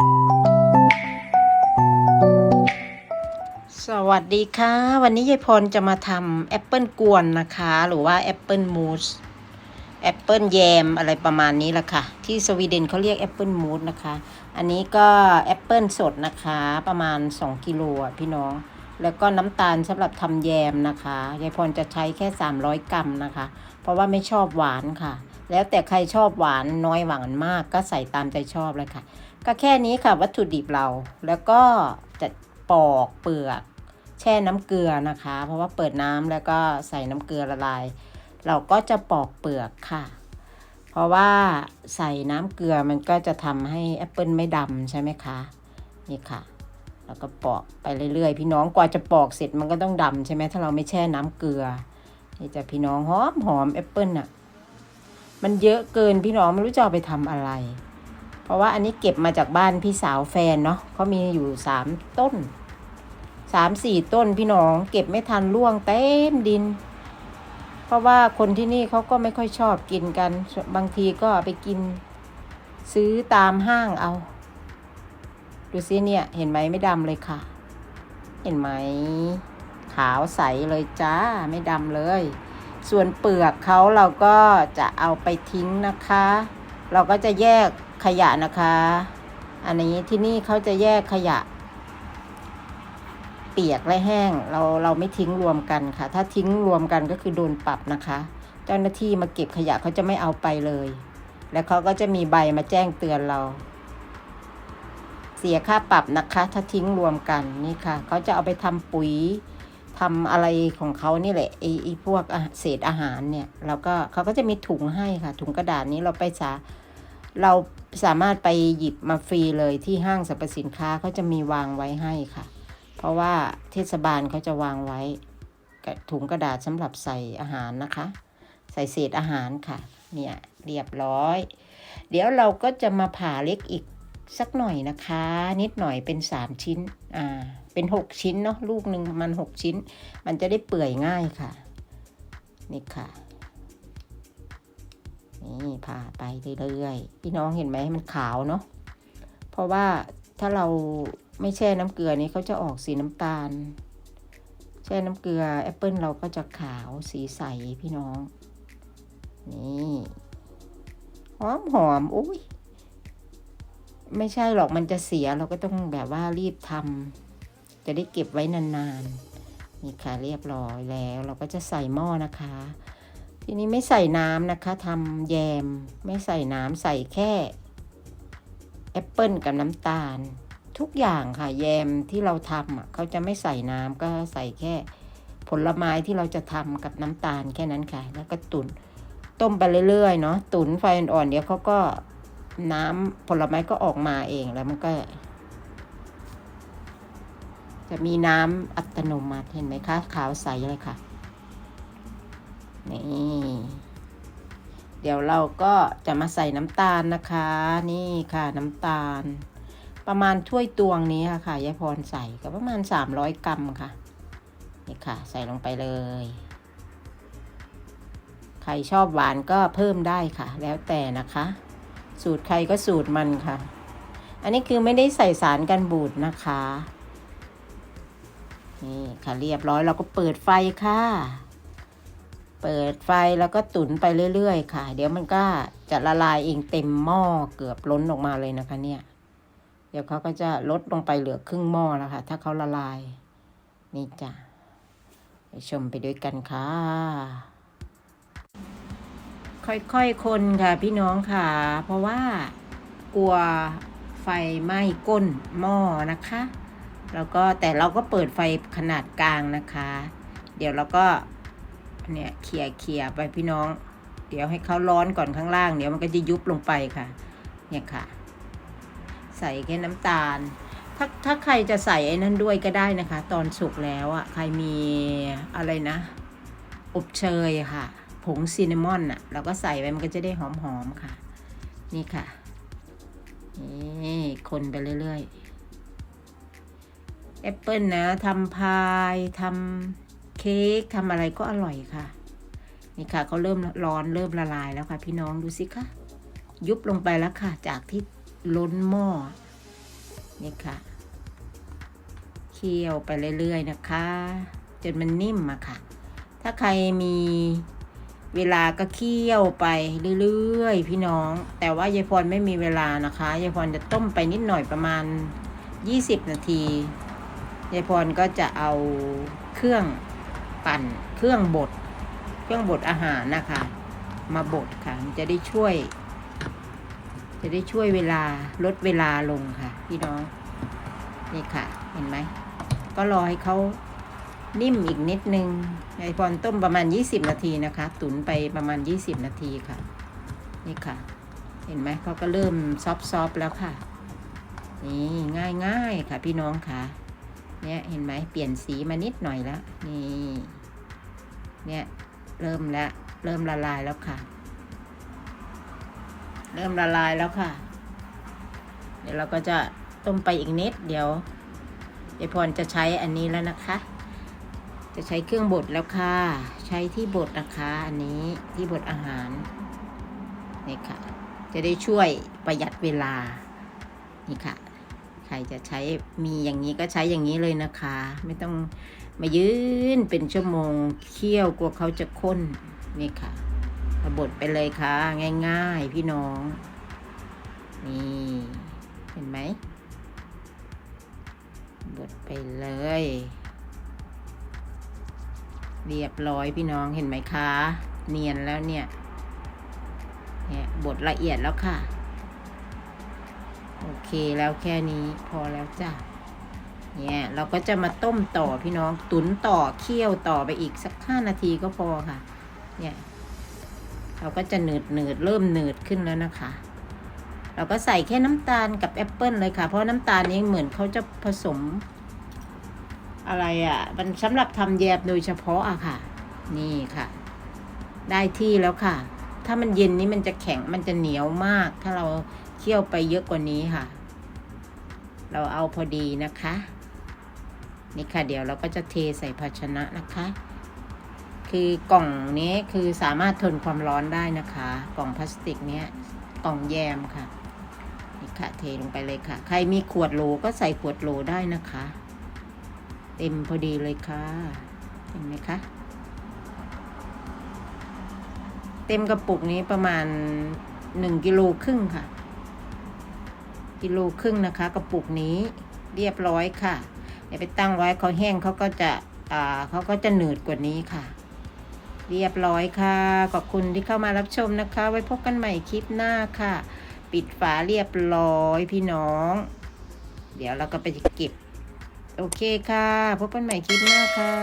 สวัสดีค่ะ วันนี้ยายพรจะมาทำแอปเปิลกวนนะคะ หรือว่าแอปเปิลมูสแอปเปิลแยมอะไรประมาณนี้แหละค่ะ ที่สวีเดนเขาเรียกแอปเปิลมูสนะคะ อันนี้ก็แอปเปิลสดนะคะ ประมาณ 2 กิโลอะพี่น้อง แล้วก็น้ำตาลสำหรับทำแยมนะคะยายพรจะใช้แค่ 300 กรัมนะคะ เพราะว่าไม่ชอบหวานค่ะ แล้วแต่ใครชอบหวานน้อยหวานมากก็ใส่ตามใจชอบเลยค่ะ ก็แค่นี้ค่ะวัตถุดิบเรา แล้วก็จะปอกเปลือก แช่น้ำเกลือนะคะ เพราะว่าเปิดน้ำแล้วก็ใส่น้ำเกลือละลาย เราก็จะปอกเปลือกค่ะ เพราะว่าใส่น้ำเกลือมันก็จะทำให้แอปเปิลไม่ดำใช่ไหมคะ นี่ค่ะแล้วก็ปอกไปเรื่อยๆ พี่น้องกว่าจะปอกเสร็จมันก็ต้องดำใช่ไหมถ้าเราไม่แช่น้ำเกลือนี่จะพี่น้องหอมหอมแอปเปิลอะมันเยอะเกินพี่น้องไม่รู้จะเอาไปทำอะไร ราะว่าอันนี้เก็บมาจากบ้านพี่สาวแฟนเนาะเขามีอยู่สามต้นสามสี่ต้นพี่น้อง เก็บไม่ทันร่วงเต็มดิน เพราะว่าคนที่นี่เขาก็ไม่ค่อยชอบกินกัน บางทีก็ไปกินซื้อตามห้างเอา ดูสิเนี่ย เห็นไหมไม่ดำเลยค่ะ เห็นไหม ขาวใสเลยจ้า ไม่ดำเลย ส่วนเปลือกเขาเราก็จะเอาไปทิ้งนะคะ เราก็จะแยก ขยะนะคะ อันนี้ที่นี่เขาจะแยกขยะ เปียกและแห้ง เราเราไม่ทิ้งรวมกันค่ะ ถ้าทิ้งรวมกันก็คือโดนปรับนะคะ เจ้าหน้าที่มาเก็บขยะเขาจะไม่เอาไปเลย แล้วเขาก็จะมีใบมาแจ้งเตือนเรา เสียค่าปรับนะคะ ถ้าทิ้งรวมกันนี่ค่ะเขาจะเอาไปทำปุ๋ยทำอะไรของเขานี่แหละไอ้ไอ้พวกเศษอาหารเนี่ยเราก็เขาก็จะมีถุงให้ค่ะ ถุงกระดาษนี้เราไปสาเรา สามารถไปหยิบมาฟรีเลยที่ห้างสรรพสินค้าเขาจะมีวางไว้ให้ค่ะ เพราะว่าเทศบาลเขาจะวางไว้กับถุงกระดาษสำหรับใส่อาหารนะคะ ใส่เศษอาหารค่ะ เนี่ยเรียบร้อย เดี๋ยวเราก็จะมาผ่าเล็กอีกสักหน่อยนะคะ นิดหน่อยเป็นสามชิ้นอ่าเป็นหกชิ้นเนาะลูกหนึ่งประมาณหกชิ้น มันจะได้เปื่อยง่ายค่ะ นี่ค่ะ นี่ผ่าไปเรื่อยๆพี่น้องเห็นไหมมันขาวเนาะเพราะว่าถ้าเราไม่แช่น้ำเกลือนี้เขาจะออกสีน้ำตาล แช่น้ำเกลือแอปเปิลเราก็จะขาวสีใสพี่น้อง นี่หอมหอมอุ้ยไม่ใช่หรอกมันจะเสียเราก็ต้องแบบว่ารีบทำจะได้เก็บไว้นานๆนี่ค่ะเรียบร้อยแล้ว เราก็จะใส่หม้อนะคะ ทีนี้ไม่ใส่น้ำนะคะทำแยมไม่ใส่น้ำใส่แค่แอปเปิลกับน้ำตาล ทุกอย่างค่ะแยมที่เราทำเขาจะไม่ใส่น้ำก็ใส่แค่ ผลไม้ที่เราจะทำกับน้ำตาลแค่นั้นค่ะ แล้วก็ตุนต้มไปเรื่อยๆเนาะตุนไฟอ่อนๆเดี๋ยวเขาก็น้ำผลไม้ก็ออกมาเองแล้วมันก็ จะมีน้ำอัตโนมัติเห็นไหมคะ ขาวใสเลยค่ะ นี่ เดี๋ยวเราก็จะมาใส่น้ำตาลนะคะ นี่ค่ะน้ำตาล ประมาณถ้วยตวงนี้ค่ะยายพรใส่ก็ประมาณ 300 กรัมค่ะ นี่ค่ะ ใส่ลงไปเลย ใครชอบหวานก็เพิ่มได้ค่ะ แล้วแต่นะคะ สูตรใครก็สูตรมันค่ะ อันนี้คือไม่ได้ใส่สารกันบูดนะคะนี่ค่ะเรียบร้อยเราก็เปิดไฟค่ะ เปิดไฟแล้วก็ตุ๋นไปเรื่อยๆ ค่ะ เดี๋ยวมันก็จะละลายเองเต็มหม้อเกือบล้นออกมาเลยนะคะ เนี่ย เดี๋ยวเขาก็จะลดลงไปเหลือครึ่งหม้อแล้วค่ะ ถ้าเขาละลาย นี่จ้ะไปชมไปด้วยกันค่ะ ค่อยๆคนค่ะพี่น้องค่ะ เพราะว่ากลัวไฟไหม้ก้นหม้อนะคะ แล้วก็แต่เราก็เปิดไฟขนาดกลางนะคะ เดี๋ยวเราก็ เนี่ยเขี่ยเขี่ยไปพี่น้อง เดี๋ยวให้เขาร้อนก่อนข้างล่าง เดี๋ยวมันก็จะยุบลงไปค่ะ เนี่ยค่ะ ใส่แค่น้ำตาล ถ้าถ้าใครจะใส่ไอ้นั่นด้วยก็ได้นะคะ ตอนสุกแล้วอะ ใครมีอะไรนะ อบเชยค่ะ ผงซินนามอนอะเราก็ใส่ไปมันก็จะได้หอมๆค่ะ นี่ค่ะนี่คนไปเรื่อยๆแอปเปิลนะทำพายทำ เค้กทำอะไรก็อร่อยค่ะ นี่ค่ะเขาเริ่มร้อนเริ่มละลายแล้วค่ะ พี่น้องดูสิคะยุบลงไปแล้วค่ะ จากที่ล้นหม้อนี่ค่ะ เคี่ยวไปเรื่อยๆนะคะ จนมันนิ่มอะค่ะ ถ้าใครมีเวลาก็เคี่ยวไปเรื่อยๆ พี่น้อง แต่ว่ายายพรไม่มีเวลานะคะยายพรจะต้มไปนิดหน่อยประมาณ 20 นาทียายพรก็จะเอาเครื่อง ปั่นเครื่องบด เครื่องบดอาหารนะคะ มาบดค่ะ มันจะได้ช่วย จะได้ช่วยเวลาลดเวลาลงค่ะ พี่น้อง นี่ค่ะ เห็นไหม ก็รอให้เขานิ่มอีกนิดนึงยายพรต้มประมาณ 20 นาทีนะคะ ตุ๋นไปประมาณ 20 นาทีค่ะ นี่ค่ะ เห็นไหมเขาก็เริ่มซอฟๆแล้วค่ะ นี่ง่ายๆค่ะพี่น้องค่ะ เนี่ยเห็นไหมเปลี่ยนสีมานิดหน่อยแล้วนี่เนี่ยเริ่มแล้วเริ่มละลายแล้วค่ะ เริ่มละลายแล้วค่ะ เดี๋ยวเราก็จะต้มไปอีกนิดเดี๋ยวยายพรจะใช้อันนี้แล้วนะคะ จะใช้เครื่องบดแล้วค่ะ ใช้ที่บดนะคะอันนี้ที่บดอาหารนี่ค่ะ จะได้ช่วยประหยัดเวลานี่ค่ะ ครจะใช้มีอย่างนี้ก็ใช้อย่างนี้เลยนะคะ ไม่ต้องมายืนเป็นชั่วโมงเคี่ยวกลัวเขาจะข้นนี่ค่ะระบดไปเลยค่ะ ง่ายๆ พี่น้อง นี่ เห็นไหมบดไปเลย เรียบร้อยพี่น้องเห็นไหมคะ เนียนแล้วเนี่ยเนี่ยบดละเอียดแล้วค่ะ เคแล้วแค่นี้พอแล้วจ้ะเนี่ยเราก็จะมาต้มต่อพี่น้องตุ๋นต่อเคี่ยวต่อไปอีกสักห้านาทีก็พอค่ะ เนี่ย เราก็จะหนืดหนืดเริ่มหนืดขึ้นแล้วนะคะ เราก็ใส่แค่น้ำตาลกับแอปเปิลเลยค่ะ เพราะน้ำตาลนี้เหมือนเขาจะผสม อะไรอะ่ะ มันสำหรับทำแยบโดยเฉพาะอะค่ะ นี่ค่ะ ได้ที่แล้วค่ะ ถ้ามันเย็นนี้มันจะแข็งมันจะเหนียวมาก ถ้าเราเคี่ยวไปเยอะกว่านี้ค่ะ เราเอาพอดีนะคะ นี่ค่ะเดี๋ยวเราก็จะเทใส่ภาชนะนะคะ คือกล่องนี้คือสามารถทนความร้อนได้นะคะ กล่องพลาสติกเนี้ยกล่องแยมค่ะนี่ค่ะเทลงไปเลยค่ะ ใครมีขวดโหลก็ใส่ขวดโหลได้นะคะ เต็มพอดีเลยค่ะเห็นไหมคะเต็มกระปุกนี้ประมาณหนึ่งกิโลครึ่งค่ะ กิโลครึ่งนะคะ กระปุกนี้เรียบร้อยค่ะ เดี๋ยวไปตั้งไว้เขาแห้งเขาก็จะอ่าเขาก็จะหนืดกว่านี้ค่ะ เรียบร้อยค่ะ ขอบคุณที่เข้ามารับชมนะคะ ไว้พบกันใหม่คลิปหน้าค่ะ ปิดฝาเรียบร้อยพี่น้อง เดี๋ยวเราก็ไปเก็บ โอเคค่ะ พบกันใหม่คลิปหน้าค่ะ